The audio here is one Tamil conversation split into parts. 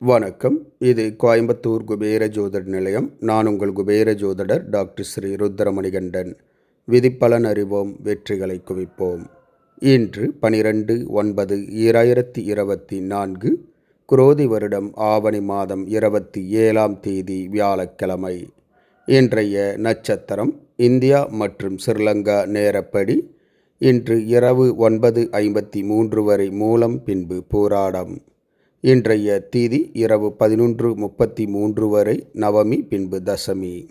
வணக்கம். இது கோயம்புத்தூர் குபேர ஜோதிட நிலையம். நான் உங்கள் குபேர ஜோதிடர் டாக்டர் ஸ்ரீ ருத்ரமணிகண்டன். விதிப்பலன் அறிவோம் வெற்றிகளை குவிப்போம். இன்று பனிரெண்டு ஒன்பது இராயிரத்தி இருபத்தி நான்கு குரோதி வருடம் ஆவணி மாதம் இருபத்தி ஏழாம் தேதி வியாழக்கிழமை. இன்றைய நட்சத்திரம் இந்தியா மற்றும் ஸ்ரீலங்கா நேரப்படி இன்று இரவு ஒன்பது ஐம்பத்தி மூன்று வரை மூலம் பின்பு போராடம். இன்றைய தீதி இரவு பதினொன்று முப்பத்தி மூன்று வரை நவமி பின்பு தசமி.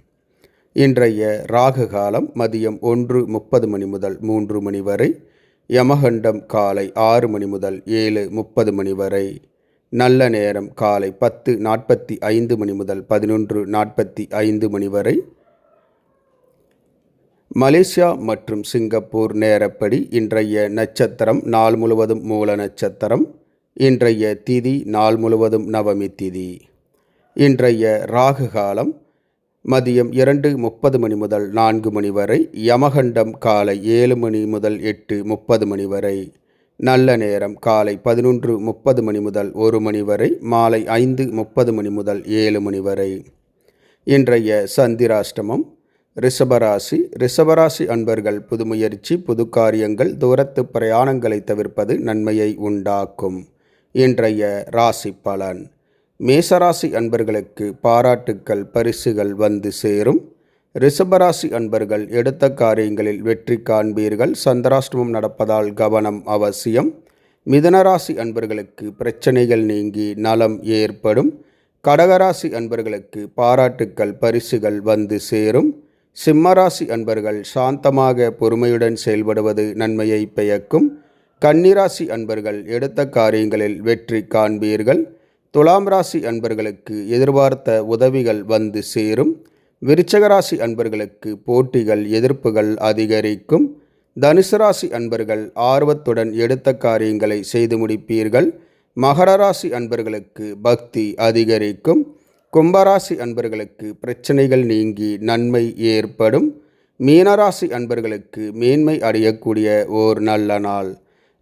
இன்றைய ராகு காலம் மதியம் ஒன்று முப்பது மணி முதல் மூன்று மணி வரை யமகண்டம் காலை ஆறு மணி முதல் ஏழு முப்பது மணி வரை நல்ல நேரம் காலை பத்து நாற்பத்தி ஐந்து மணி முதல் பதினொன்று நாற்பத்தி ஐந்து மணி வரை மலேசியா மற்றும் சிங்கப்பூர் நேரப்படி இன்றைய நட்சத்திரம் நாள் முழுவதும் மூல நட்சத்திரம். இன்றைய திதி நாள் முழுவதும் நவமி திதி. இன்றைய ராகு காலம் மதியம் இரண்டு முப்பது மணி முதல் நான்கு மணி வரை யமகண்டம் காலை ஏழு மணி முதல் எட்டு முப்பது மணி வரை நல்ல நேரம் காலை பதினொன்று முப்பது மணி முதல் ஒரு மணி வரை மாலை ஐந்து முப்பது மணி முதல் ஏழு மணி வரை. இன்றைய சந்திராஷ்டமம் ரிஷபராசி. ரிஷபராசி அன்பர்கள் புதுமுயற்சி புது காரியங்கள் தூரத்து பிரயாணங்களை தவிர்ப்பது நன்மையை உண்டாக்கும். இன்றைய ராசி பலன். மேசராசி அன்பர்களுக்கு பாராட்டுக்கள் பரிசுகள் வந்து சேரும். ரிஷபராசி அன்பர்கள் எடுத்த காரியங்களில் வெற்றி காண்பீர்கள். சந்திராஷ்டமம் நடப்பதால் கவனம் அவசியம். மிதனராசி அன்பர்களுக்கு பிரச்சனைகள் நீங்கி நலம் ஏற்படும். கடகராசி அன்பர்களுக்கு பாராட்டுக்கள் பரிசுகள் வந்து சேரும். சிம்மராசி அன்பர்கள் சாந்தமாக பொறுமையுடன் செயல்படுவது நன்மையை பெயக்கும் கன்னிராசி அன்பர்கள் எடுத்த காரியங்களில் வெற்றி காண்பீர்கள். துலாம் ராசி அன்பர்களுக்கு எதிர்பார்த்த உதவிகள் வந்து சேரும். விருச்சகராசி அன்பர்களுக்கு போட்டிகள் எதிர்ப்புகள் அதிகரிக்கும். தனுசு ராசி அன்பர்கள் ஆர்வத்துடன் எடுத்த காரியங்களை செய்து முடிப்பீர்கள். மகர ராசி அன்பர்களுக்கு பக்தி அதிகரிக்கும். கும்பராசி அன்பர்களுக்கு பிரச்சனைகள் நீங்கி நன்மை ஏற்படும். மீனராசி அன்பர்களுக்கு மேன்மை அடையக்கூடிய ஓர் நல்ல நாள்.